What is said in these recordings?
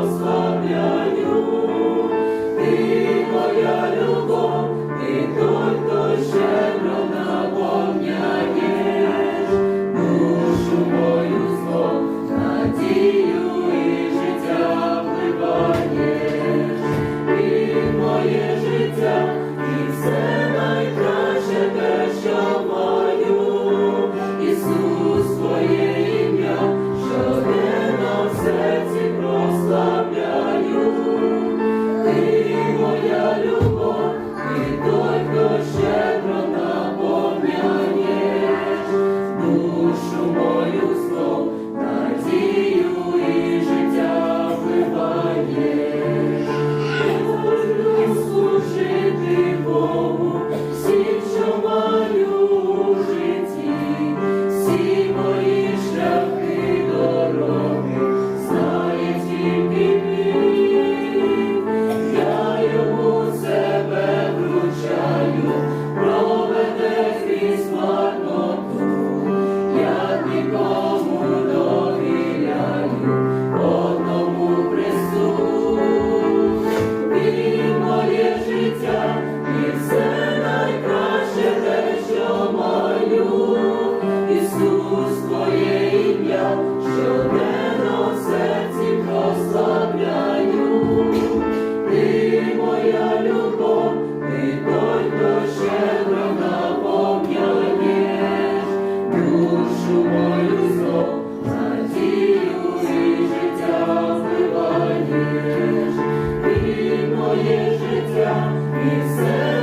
серці моє життя, і все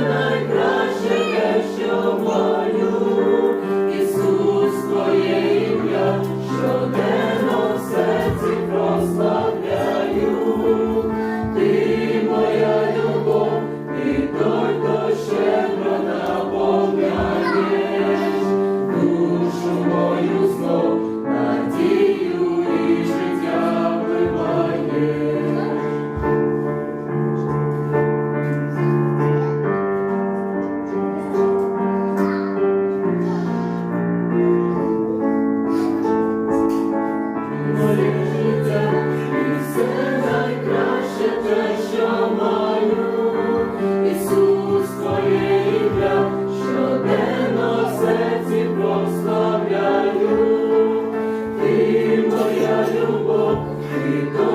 Cristo